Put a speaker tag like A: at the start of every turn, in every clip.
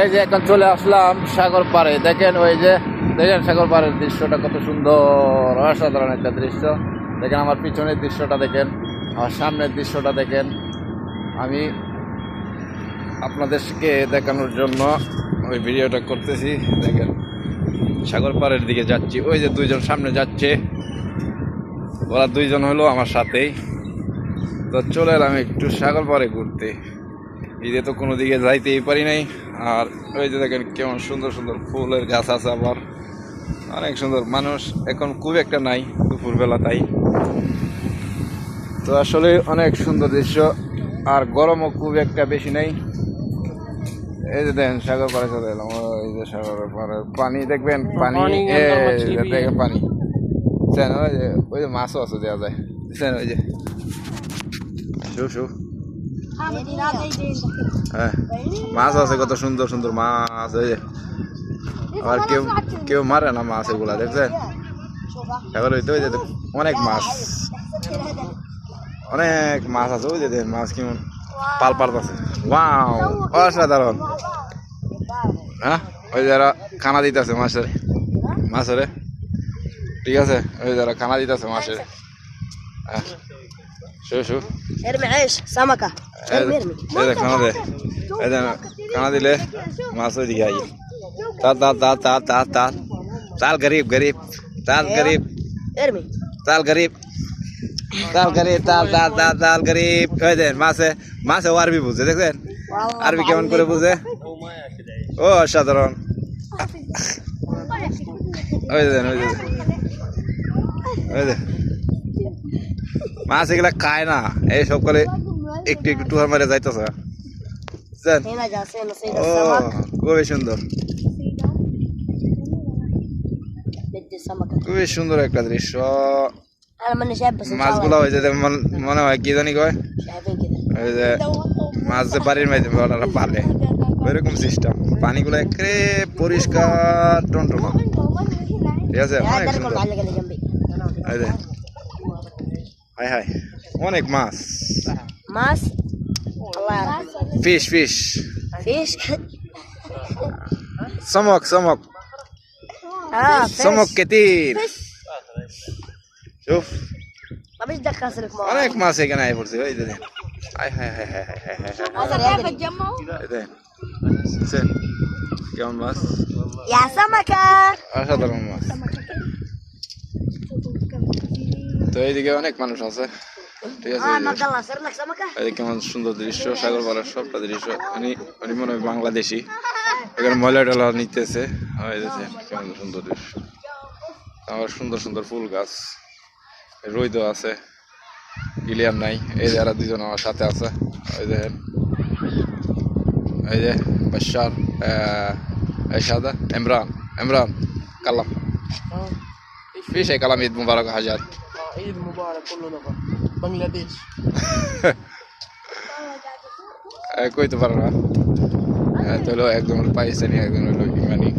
A: এই যে এখন চলে আসলাম সাগর পাড়ে। দেখেন ওই যে, দেখেন সাগর পাড়ের দৃশ্যটা কত সুন্দর, অসাধারণ একটা দৃশ্য। দেখেন আমার পিছনের দৃশ্যটা দেখেন, আমার সামনের দৃশ্যটা দেখেন। আমি আপনাদেরকে দেখানোর জন্য ওই ভিডিওটা করতেছি। দেখেন, সাগর পাড়ের দিকে যাচ্ছি। ওই যে দুইজন সামনে যাচ্ছে। ওরা দুইজন হলো আমার সাথেই। তো চলে এলাম একটু সাগর পাড়ে ঘুরতে। ঈদে তো কোনো দিকে যাইতেই পারি নাই। আর ওই যে দেখেন কেমন সুন্দর সুন্দর ফুলের গাছ আছে আবার। অনেক সুন্দর। মানুষ এখন খুব একটা নাই দুপুরবেলা তাই। তো আসলে অনেক সুন্দর দৃশ্য। আর গরমও খুব একটা বেশি নেই। এই যে দেখেন সাগর পাড়ে চলে এলাম। ওই যে সাগর পাড়ে। পানি দেখবেন? পানি এই. দেখেন পানি। ওই যে ওই যে মাছও আছে দেওয়া যায়। ওই যে। শু শু। হ্যাঁ। মাছ আছে, কত সুন্দর সুন্দর মাছ যে। আর কেউ কেউ মারে না মাছ এগুলা, দেখছেন? এবার ওই তো অনেক মাছ। অনেক মাছ আছে, ওই যে মাছ কেমন পাল পাল আছে। ওয়াও হ্যাঁ ওই যারা খানা দিতেছে মাছের মাছের, ঠিক আছে? ওই যারা খানা দিতেছে মাছের। হ্যাঁ। شوف شوف
B: ارمي عيش سمكة ارمي ارمي
A: هذا قناه هذا قناه ليه ما صدق هاي تعال تعال تعال تعال تعال تعال تعال قريب قريب تعال قريب
B: ارمي
A: تعال قريب تعال قريب تعال تعال تعال تعال قريب هذين ماسه ماسه واربي بوزه দেখছেন আরবি কেমন করে বুঝে ও সাধারণ ওই দেন ওই দেন মাছ এগুলা খায় না। এই সব করে একটু একটু টুহার মারে যাইতেছে। ও খুবই সুন্দর। খুবই সুন্দর একটা দৃশ্য। মাছগুলো ওই যে মনে হয় কি জানি কয়? ওই যে মাছ যে বাড়ির মাধ্যমে ওনারা পালে ওইরকম সিস্টেম পানিগুলো একরে পরিষ্কার টনটনা। ঠিক আছে? অনেক সুন্দর। হাই হাই অনেক মাছ
B: মাছ
A: ফিশ ফিশ
B: ফিশ
A: চমক চমক চমক কেতির شوف
B: طب ايش دخل
A: لك ما عليك ماسك انا هاي فرسي هاي هاي هاي هاي هاي هاي هاي
B: تجمعوا؟ زين كم
A: ماس؟ يا سمكة! ايش هذا
B: الماس؟ سمكة
A: তো এইদিকে অনেক মানুষ আছে। ঠিক আছে এদিকে মানুষ সুন্দর দৃশ্য, সাগর পাড়ার সবটা দৃশ্য। উনি মনে হয় বাংলাদেশি। এখানে ময়লা টলা নিতেছে। কেমন সুন্দর দৃশ্য। আমার সুন্দর সুন্দর ফুল গাছ। রৈদ আছে। গিলিয়াম নাই। এই যে যারা দুজন আমার সাথে আছে। ওই যে এই যে বাসার সাদা, ইমরান ইমরান, কালাম। في شيء كلام عيد مبارك حاجات
C: عيد مبارك كله نفر بنغلاديش
A: এ, কইতে পারো না এ, তো হলো একজন হলো পাকিস্তানি একজন হলো ইমানি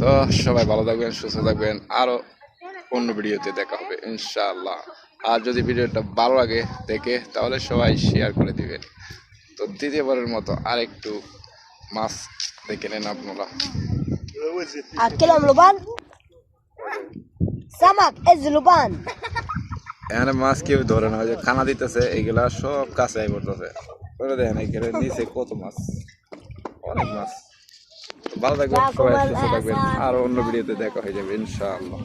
A: তো সবাই ভালো থাকবেন সুস্থ থাকবেন আরো অন্য ভিডিওতে দেখা হবে ইনশাআল্লাহ আর যদি ভিডিওটা ভালো লাগে দেখে তাহলে সবাই শেয়ার করে দিবেন তো দ্বিতীয়বারের মতো আরেকটু মাছ দেখে নেন আপনারা
B: সামাক এ জুলুবান।
A: এখানে মাছ কেউ ধরে না যে খানা দিতেছে এগুলা সব কাছে আই পড়তেছে। করে দেখেন এইখানে নিচে কত মাছ? অনেক মাছ। ভালো থাকবেন সবাই সুস্থ থাকবেন আর অন্য ভিডিওতে দেখা হয়ে যাবে ইনশাআল্লাহ।